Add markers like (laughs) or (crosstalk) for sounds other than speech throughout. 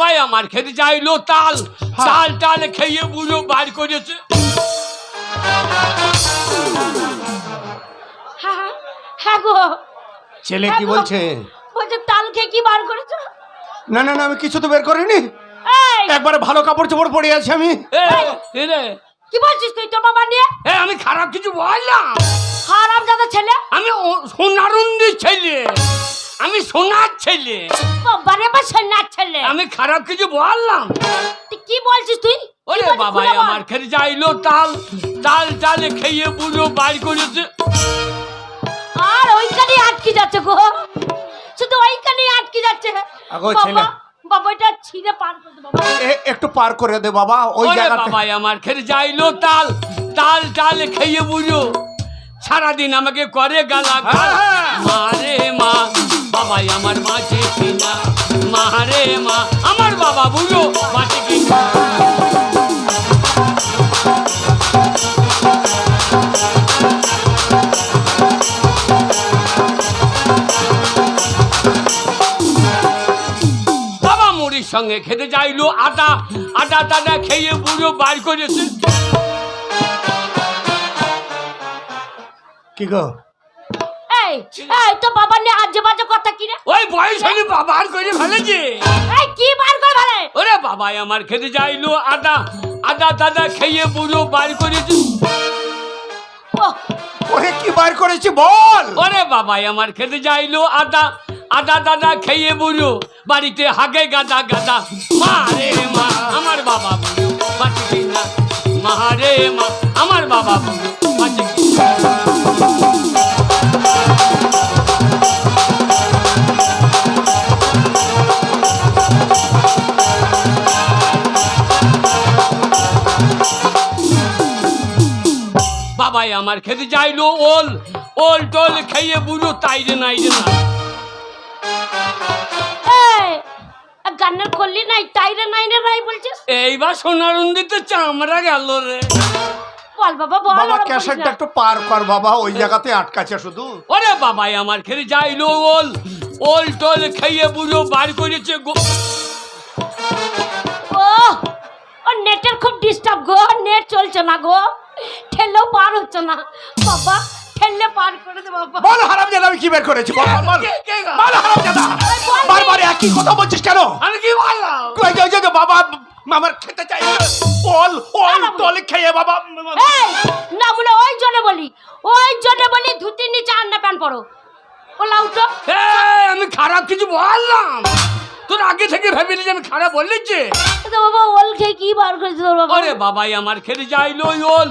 বাবাই আমার খেতে চাইলো তাল। হ্যাঁ। তাল টাল খেয়ে বুড়ো বার করেছে। হ্যাঁ হ্যাঁ গো। ছেলে কি হ্যাঁ বলছে? বলছে তাল খেয়ে কি বার করেছ? না না না আমি কিছু তো বের করিনি। এই! একবারে ভালো কাপড় চোপড় পরে আছি আমি। কি বলছিস তুই তোর বাবা নিয়ে? আমি খারাপ কিছু বললাম। খারাপ দাদা ছেলে? আমি সোনারুন্দির ছেলে। আমি সোনার ছেলে। বাবারে বা সেনার ছেলে। আমি খারাপ কিছু বললাম? তুই কি বলছিস তুই? ওরে বাবাই আমার খেতে যাইলো তাল। তাল টাল খেয়ে বুড়ো বার করেছে। আর ওইখানে আটকে যাচ্ছে গো। শুধু ওইখানে আটকে যাচ্ছে। আগো বাবা, ছেলে। বাবা এটা ছিঁড়ে পার করে দে বাবা। একটু পার করে দে বাবা ওই জায়গাতে। আমার খেতে চাইলো তাল। তাল টাল খেয়ে সারাদিন আমাকে করে গালা হ্যাঁ, হ্যাঁ। মারে মা বাবাই আমার বাঁচে কিনা মারে মা আমার বাবা বুড়ো বাঁচে কিনা সঙ্গে খেতে চাইলো আটা আটা টাটা খেয়ে বুড়ো বার করেছে। কি গো? এই এই তো বাবা নিয়ে আজে বাজে কথা কি রে? ওই বয়স হলে করে ফেলেছে। এই কি বার করে ভালে ওরে বাবাই আমার খেতে চাইলো আটা আটা টাটা খেয়ে বুড়ো বার করেছে। ওরে কি বার করেছি বল? ওরে বাবাই আমার খেতে চাইলো আটা আটা টাটা খেয়ে বুড়ো। বাড়িতে হাগে গাদা গাদা। মা রে মা আমার বাবা বুড়ো। বাঁচে কিনা মা রে মা আমার বাবা বুড়ো। আমার খেতে চাইলো ওল। ওল টোল খেয়ে বুড়ো তাই রে নাই রে না এই গান্নার করলি নাই টাইরে নাই রে নাই বলছিস? এইবার সোনারন্দিতে চামড়া গেল রে। বল বাবা বল বাবা ক্যাসেটটা একটু পার কর বাবা ওই জায়গাতে আটকাছে শুধু। ওরে বাবাই আমার খেতে চাইলো ওল। ওল টোল খেয়ে বুড়ো বার করেছে গো- ও ও নেটের খুব ডিস্টার্ব গো নেট চলছে না গো। ঠেললেও পার হচ্ছে না। বাবা ঠেললে পার করে দে বাবা। বল হারাম জাদা আমি কি বের করেছি? বল বল, বল। কে- কে গো? বল হারাম জাদা বারবার একই কথা বলছিস কেন? আমি কি বললাম? কই যে- ওই যে- বাবা আমার খেতে চাই। বল বল তোল খেয়ে বাবা এই না বলে ওই জন্য বলি। ওই জন্য বলি ধুতির নিচে আন্না প্যান্ট পরো। উঠো এই, আমি খারাপ কিছু বললাম। তোর আগে থেকে ভেবেলি যে আমি খারাপ বললিছে তো বাবা ওল খেয়ে কি বার করেছে তোর বাবা? ওরে বাবাই আমার খেতে চাইলো ওই ওল।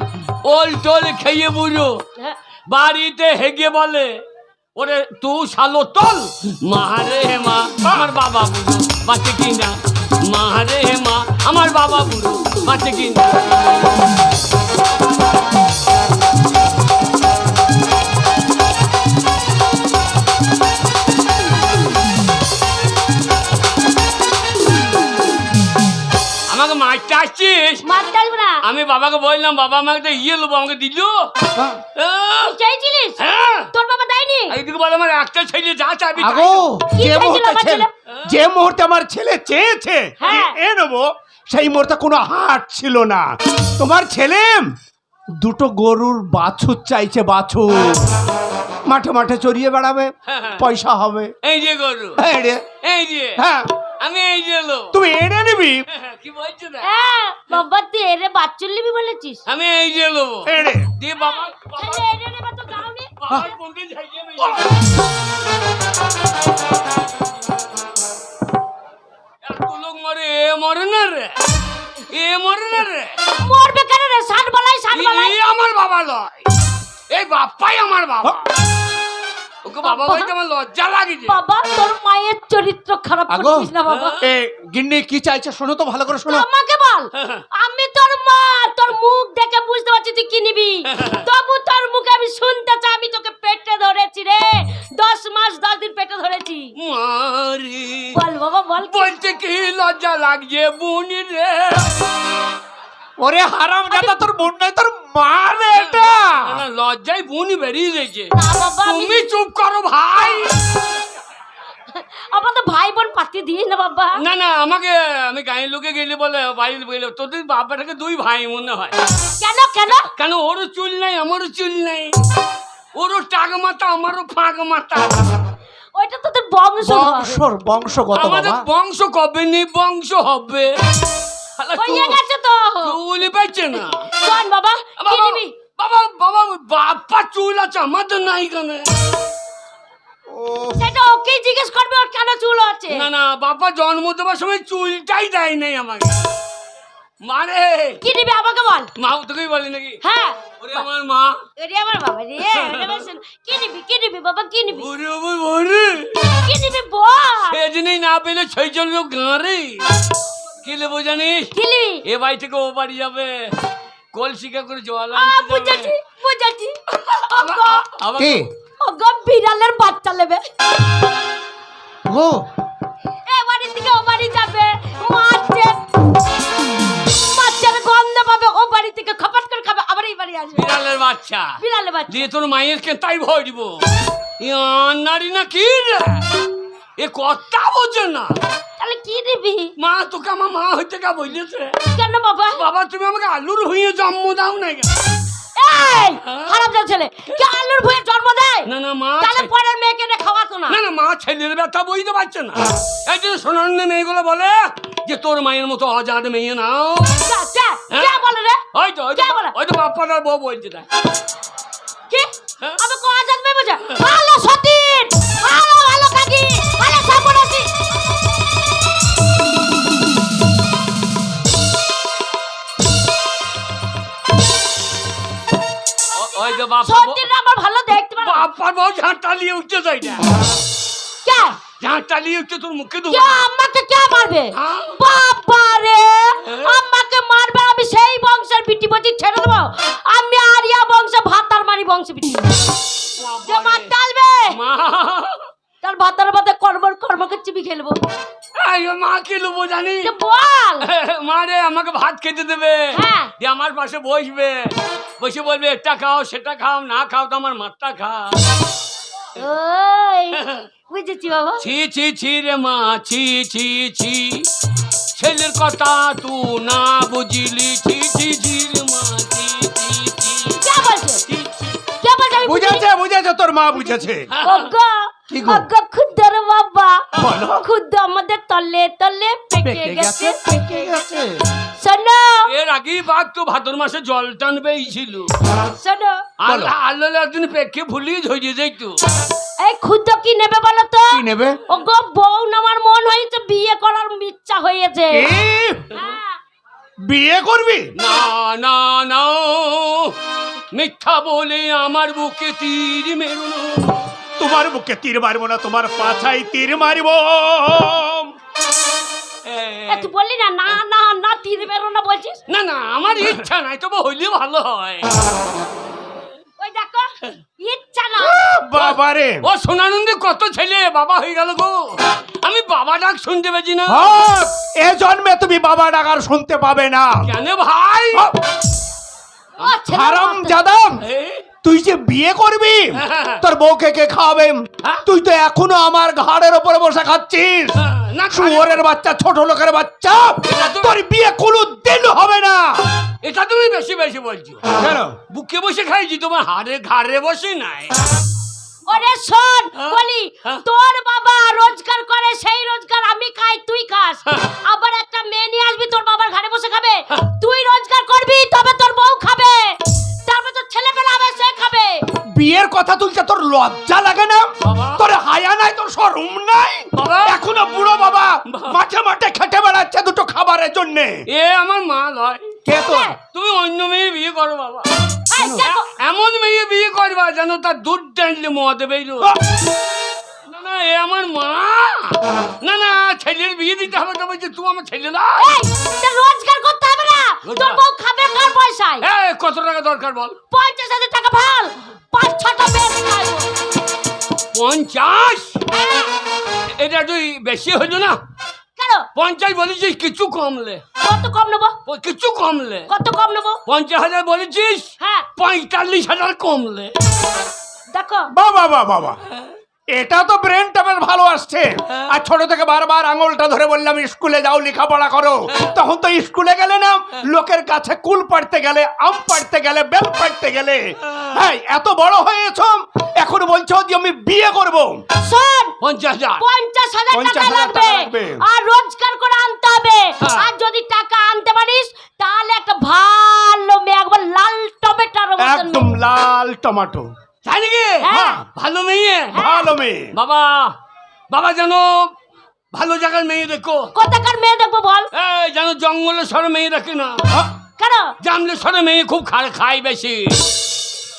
ওল টোল খেয়ে বুড়ো হ্যাঁ। বাড়িতে হেগে বলে ওরে তু শালো তল। মারে মা আমার বাবা বুড়ো বাঁচে কিনা মারে মা আমার বাবা বুড়ো বাঁচে কিনা আমাকে আসছিস? মারতে আসবে না। আমি বাবাকে বললাম বাবা আমাকে একটা ইয়ে লোবো আমাকে দিল। তুই চাইছিলিস? হ্যাঁ। তোর বাবা দেয়নি? এইদিকে বলে আমার একটা ছেলে যা চাবি আগো যে মুহূর্তে ছেলে ছেলে? যে মুহূর্তে আমার ছেলে চেয়েছে হ্যাঁ। এ নেব সেই মুহূর্তে কোনো হাট ছিল না। তোমার ছেলে? দুটো গরুর বাছুর চাইছে বাছুর। মাঠে মাঠে চড়িয়ে বেড়াবে হ্যাঁ, হ্যাঁ। পয়সা হবে। এই যে গরু। হ্যাঁ রে এই যে। হ্যাঁ। আমি এই যে লো তুমি এনে নিবি। কি বলছো না হ্যাঁ বাবা তুই এরে বাচ্চুর নিবি বলেছিস। আমি এই যে লোবো এনে দিয়ে বাবা বাবা। তাহলে এরে নেবে তো দাওনি। বাবার কোনদিন ঝাইয়ে আমি এত লোক মরে এ মরে না রে। এ মরে না রে। মরবে কেন রে? ষাট বলাই ষাট বলাই। এই আমার বাবা লয়। এই বাপ্পাই আমার বাবা। ওকে বাবা বলতে আমার লজ্জা লাগিছে বাবা তোর মায়ের চরিত্র খারাপ করছিস না বাবা? এ গিন্নি কি চাইছে শোনো তো ভালো করে শোনো। আমাকে বল আমি তোর মা তোর মুখ দেখে বুঝতে পারছি তুই কি নিবি। তবু তোর মুখে আমি শুনতে চাই আমি তোকে পেটে ধরেছি রে। দশ মাস দশ দিন পেটে ধরেছি। মারি। বল বাবা বল বলতে কি লজ্জা লাগছে বুনি রে। ওরে হারাম দাদা তোর বোন নাই তোর মা রে এটা। লজ্জায় বুনি বেরিয়ে গেছে। তুমি চুপ করো ভাই। আমার তো ভাই বোন পাতি দিস না বাবা। না না আমাকে আমি গাঁয়ের লোকে গেলে বলে বাড়ির বলে তোদের বাবাটাকে দুই ভাই মনে হয়। কেন কেন? কেন ওরও চুল নাই আমারও চুল নাই। ওরও টাক মাথা আমারও ফাঁক মাথা। ওইটা তো তোর বংশ বংশর বংশগত আমাদের বংশ কবে নেই বংশ হবে। শালা হয়ে চুল- গেছে তো? চুলই পাইছে না। শোন বাবা কি নিবি? বাবা বাবা বাপ্পা চুল আছে আমাদের নাই কেন সেটা ওকেই জিজ্ঞেস করবে ওর কেন চুল আছে। না না বাবা জন্ম দেওয়ার সময় চুলটাই দেয় নাই আমাকে। মারে। কি নিবি আমাকে বল। মা তোকেই বলি নাকি? হ্যাঁ। ওরে আমার মা। ওরে আমার বাবা রে ওরে আমার শোন। কি নিবি কি নিবি বাবা কি নিবি? ওরে আমার ওরে কি নিবি বল। সেদিনই না পেলে সেই জন্য গাঁরে কি নেব জানিস? কি নিবি? এ বাড়ি থেকে ও বাড়ি যাবে। কলসিকা করে জল আনতে বুঝেছি যাবে। বুঝেছি আমা- আ- ওগো বিড়ালের বাচ্চা নেবে। ও। এ বাড়ি থেকে ও বাড়ি যাবে। মাছের মাছের গন্ধ পাবে ও বাড়ি থেকে খপাট করে খাবে আবার এই বাড়ি আসবে। বিড়ালের বাচ্চা। বিড়ালের বাচ্চা। দিয়ে তোর মায়ের কে তাই ভয় দিব? এ নারী না কি রে? এ কথা বোঝে না। কি নিবি মা তোকে আমার মা হইতে কা বলেছে কেন বাবা? বাবা তুমি আমাকে আলুর জন্ম দাও না? এই খারাপ যা ছেলে কে আলুর ভয়ে জন্ম দেয়? না না মা তাহলে পরের মেয়েকে না খাওয়াতো না। না না মা ছেলের ব্যথা বুঝতে পারছে না। এই যে সোনান্দ মেয়েগুলো বলে যে তোর মায়ের মতো অজাদ মেয়ে নাও। হ্যাঁ? বলে রে? ওই তো ওই তো কে বাপ্পাটার বউ বলছে না কি? হ্যাঁ? আমি কোয়া জানবে বুঝা? ভালো সতীন আমার ভালো দেখতে পারে বাপ্পার বউ ঝাঁটা নিয়ে উঠছে যাই না। কে? ঝাঁটা নিয়ে উঠছে তোর মুখে কে? দেবো আমাকে কে মারবে? হ্যাঁ? বাবা রে হ্যাঁ? আমাকে মারবে আমি সেই বংশের বিটি বটি ছেড়ে দেবো। আমি আরিয়া বংশ ভাতার মারি বংশ বিটি যে মা। তার ভাতার ভাতে চিবি খেলব মা কি লোবো জানি? বল। (laughs) মা রে আমাকে ভাত খেতে দেবে। হ্যাঁ। দিয়ে আমার পাশে বসবে। বসে বলবে এটা খাও সেটা খাও না খাও তো আমার মাথা খা ওই (laughs) বুঝেছি বাবা। ছি ছি ছি রে মা ছি ছি ছি। ছেলের কথা তু না বুঝিলি। ছি ছি ছি রে মা ছি ছি ছি। কে বলছে? ছি, ছি। কে বলছে বুঝেছে বুঝেছে তোর মা বুঝেছে? বাবা। খুদ্দ আমাদের তলে তলে পেকে গেছে পেকে গেছে। শোনো। এর আগেই বাঘ তো ভাদর মাসে জল টানবেই ছিল শোনো। আল্লাহ আল্লাহ একদিন পেকে ভুলিয়ে ঝরিয়ে যাইতো। এই ক্ষুদ্র কি নেবে বলো তো? কি নেবে? ওগো বউ নেওয়ার মন হয়েছে বিয়ে করার ইচ্ছা হয়েছে। হ্যাঁ। বিয়ে করবি? না না না মিথ্যা বলে আমার বুকে তীর মেরো না। তোমার বুকে তীর মারবো না তোমার পাছায় তীর মারব। তুই বললি না না না না তীর বেরো না বলছিস? না না আমার ইচ্ছা নাই তবে হইলে ভালো হয়। ওই দেখো ইচ্ছা না। বাবারে। ও সোনানন্দে কত ছেলে বাবা হয়ে গেল গো। আমি বাবা ডাক শুনতে পেয়েছি না। এ জন্মে তুমি বাবা ডাকার শুনতে পাবে না। কেন ভাই? হক, ও ছেলে হারাম তুই যে বিয়ে করবি। (laughs) তোর বউকে কে খাওয়াবে হ্যাঁ। তুই তো এখনও আমার ঘাড়ের উপরে বসে খাচ্ছিস (laughs) শুয়োরের বাচ্চা ছোট লোকের বাচ্চা এটা তোর বিয়ে কোনো দিন হবে না এটা তুমি বেশি বেশি বলছো কেন বুকে বসে খাইছি তোমার হাড়ে ঘাড়ে বসে নাই ওরে শোন হ্যাঁ? বলি হ্যাঁ? তোর বাবা রোজগার করে সেই রোজগার আমি খাই তুই খাস। আবার লজ্জা লাগে না? তোর হায়া নাই তোর শরম নাই? বাবা। এখনও বুড়ো বাবা। মাঠে মাঠে খেটে বেড়াচ্ছে দুটো খাবারের জন্য। এ আমার মা লয়। কে তোর? তুমি অন্য মেয়ে বিয়ে করো বাবা। এমন মেয়ে বিয়ে করবা যেন তার দুধ টানলে মদ বেরো। না না এ আমার মা। না না ছেলের বিয়ে দিতে হবে তো বলছে তুই আমার ছেলে না রোজগার করতে হবে না। তোর রোজগার। বউ পয়সায় এ কত টাকা দরকার বল? পঞ্চাশ হাজার টাকা ভালো পাঁচ ছটা খাইবো পঞ্চাশ? এটা তুই বেশি হইল না? কেন? পঞ্চাশ বলেছিস কিছু কমলে কত কম নেব? কিছু কমলে কত কম নেব? পঞ্চাশ হাজার বলেছিস? হ্যাঁ। পঁয়তাল্লিশ হাজার কমলে দেখো। বাবা বাবা বাবা এটা তো ব্রেনটা বেশ ভালো আসছে। হ্যাঁ। আর ছোট থেকে বারবার আঙুলটা ধরে বললাম স্কুলে যাও লেখাপড়া করো। হ্যাঁ। তখন তো স্কুলে গেলে না লোকের কাছে কুল পাড়তে গেলে আম পাড়তে গেলে বেল পাড়তে গেলে। হ্যাঁ। এত বড় হয়েছ এখন বলছো যে আমি বিয়ে করব। শোন পঞ্চাশ হাজার। পঞ্চাশ হাজার পঞ্চাশ টাকা লাগবে। আর রোজগার করে আনতে হবে। হ্যাঁ। আর যদি টাকা আনতে পারিস তাহলে একটা ভালো মেয়ে একবার লাল টমেটোর মতন একদম লাল টমেটো। নাকি? হ্যাঁ। ভালো মেয়ে। ভালো মেয়ে। বাবা বাবা যেন ভালো জায়গার মেয়ে দেখো। কোথাকার মেয়ে দেখব বল? এই যেন জঙ্গলের সরে মেয়ে রাখি না। হ্যাঁ, কেন? জামলে সরে মেয়ে খুব খা- খায় বেশি।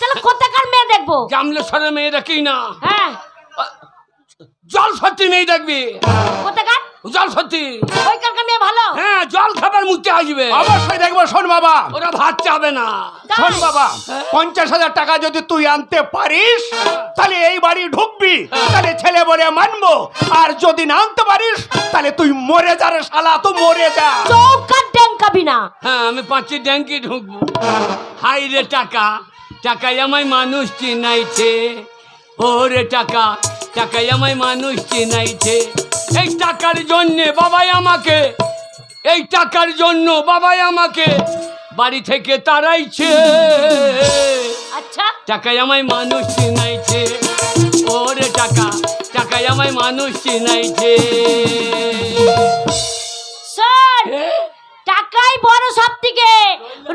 তাহলে কোথাকার মেয়ে দেখব? জামলে সরে মেয়ে রাখি না। হ্যাঁ। জল সত্যি মেয়ে দেখবি। কোথাকার? জল সত্যি। ওইখানকার মেয়ে ভালো? হ্যাঁ জল খাবার মুখতে আসবে। অবশ্যই দেখব শোন বাবা। ওরা ভাত চাবে না? শোন বাবা পঞ্চাশ হাজার টাকা যদি তুই আনতে পারিস তাহলে এই বাড়ি ঢুকবি। তাহলে ছেলে বলে মানবো। আর যদি না আনতে পারিস তাহলে তুই মরে যা রে শালা তো মরে যা। চৌকার ডেঙ্কাবি না। হ্যাঁ আমি পাঁচটি ট্যাঙ্কি ঢুকবো। হাই রে টাকা টাকায় আমায় মানুষ চিনাইছে। ওরে টাকা টাকায় আমায় মানুষ চিনাইছে। এই টাকার জন্যে বাবাই আমাকে এই টাকার জন্য বাবাই আমাকে বাড়ি থেকে তাড়াইছে। আচ্ছা। টাকায় আমায় মানুষ চিনাইছে ওরে টাকা টাকায় আমায় মানুষ চিনাইছে। টাকাই বড় সব থেকে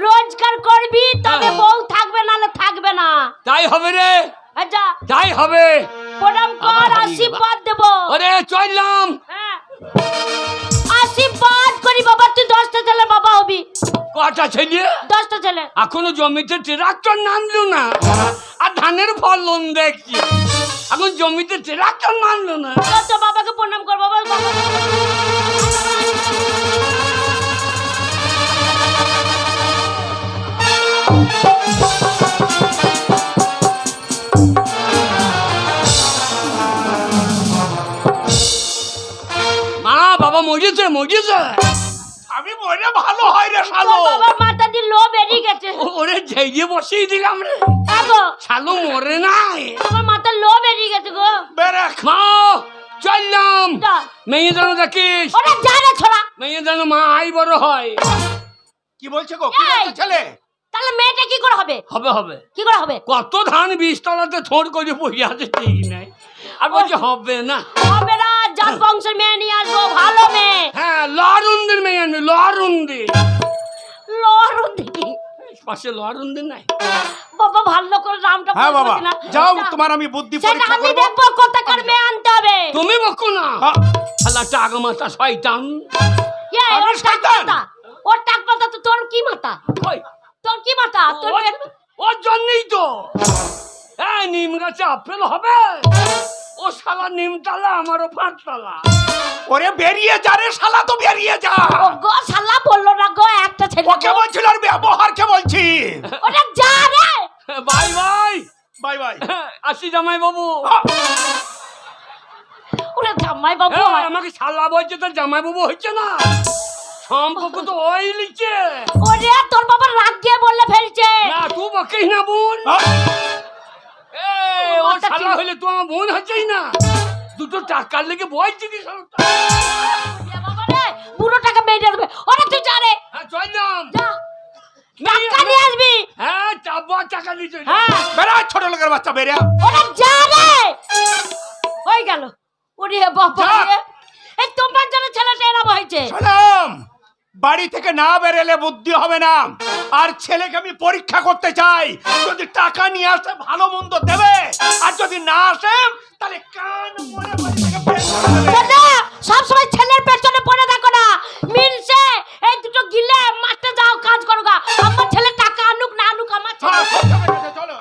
রোজগার করবি তবে হ্যাঁ। বউ থাকবে নালে থাকবে না। তাই হবে রে। আচ্ছা। তাই হবে। প্রণাম কর আশীর্বাদ দেবো। ওরে চললাম। হ্যাঁ। আশীর্বাদ করি বাবা তুই দশটা ছেলে বাবা হবি। কটা ছেলে? দশটা ছেলে। এখনও জমিতে ট্রাক্টর নামলো না। আর ধানের ফলন দেখছি এখন জমিতে ট্রাক্টর নামলো না। তো বাবাকে প্রণাম কর বাবা। বাবা। মা বাবা মরেছে মরেছে আমি মরে ভালো হয় রে শালো। বাবার মাথা দিয়ে লো বেরিয়ে গেছে। ওরে ঝেড়িয়ে বসিয়ে দিলাম রে। আগো শালো মরে নাই। তোমার মাথা লো বেরিয়ে গেছে গো। বেরেক। মা চললাম। যা। মেয়ে যেন দেখিস। ওরা জানে ছোড়া। মেয়ে যেন মা আই বড় হয়। কি বলছে গো? কি বলছে ছেলে? তাহলে মেয়েটা কি করে হবে? হবে হবে। কি করে হবে? কত ধান বীজতলাতে থোড় করে বসে আছে ঠিক নাই। আর বলছে হবে না। হবে না জাত বংশের মেয়ে নিয়ে আসব ভালো মেয়ে। হ্যাঁ লরুন্দির মেয়ে আনবি লরুন্দি। লরুন দেখি পাশে লরুন্দি নাই। বাবা ভালো করে নামটা হ্যাঁ বাবা। যাও তোমার আমি বুদ্ধি সেটা পরীক্ষা আমি করব। দেখব কোথাকার মেয়ে আনতে হবে। তুমি বকো না। হ্যাঁ, শালা টাকা মাথা শয়তান। আমি ওর টাক শয়তান। মাথা ওর টাক মাথা তো তোর কি মাথা ওই, তোর কি মাথা তোর ওর- ওর জন্যই তো। হ্যাঁ নিম গাছে আপেল হবে। ও শালা নিমতলা আমারও পাঁচতলা ওরে বেরিয়ে যা রে শালা তো বেরিয়ে যা। ও গো শালা বলল না গো একটা ছেলে ওকে বলছিল আর ব্যবহারকে বলছি। ওরে যা রে! Bye bye. Bye bye. আসি জামাই বাবু। ওরে জামাই বাবু হ্যাঁ, আমাকে শালা বলছে তো জামাই বাবু হচ্ছে না। সম্পর্ক তো ওই লিখছে ওরে তোর বাবা রাগ দিয়ে বললে ফেলছে। না তুই বকিস না বোন। এ, শালা হইলে তো আমার বোন হচ্ছেই না। দুটো টাকার লেগে বাবা রে পুরো টাকা মেরে দেবে। ওরে তুই যা রে। হ্যাঁ চললাম যা। টাকা নিয়ে আসবি। হ্যাঁ টাকা চলে হ্যাঁ। বেড়া ছোট লোকের বাচ্চা বেরিয়া ওরে যা হয়ে গেল। ওরে বাবা যা। রে। এই তোমার জন্য ছেলেটা এরম হয়েছে। সালাম। বাড়ি থেকে না বেরেলে বুদ্ধি হবে না। আর ছেলেকে আমি পরীক্ষা করতে চাই। যদি টাকা নিয়ে আসে ভালো মন্দ দেবে। আর যদি না আসে তাহলে কান সবসময় ছেলের পেছনে পড়ে থাকো না। মিলছে এই দুটো গিলে মাঠে যাও কাজ করো গা। আমার ছেলে টাকা আনুক না আনুক আমার ছেলে হ্যাঁ, চলো।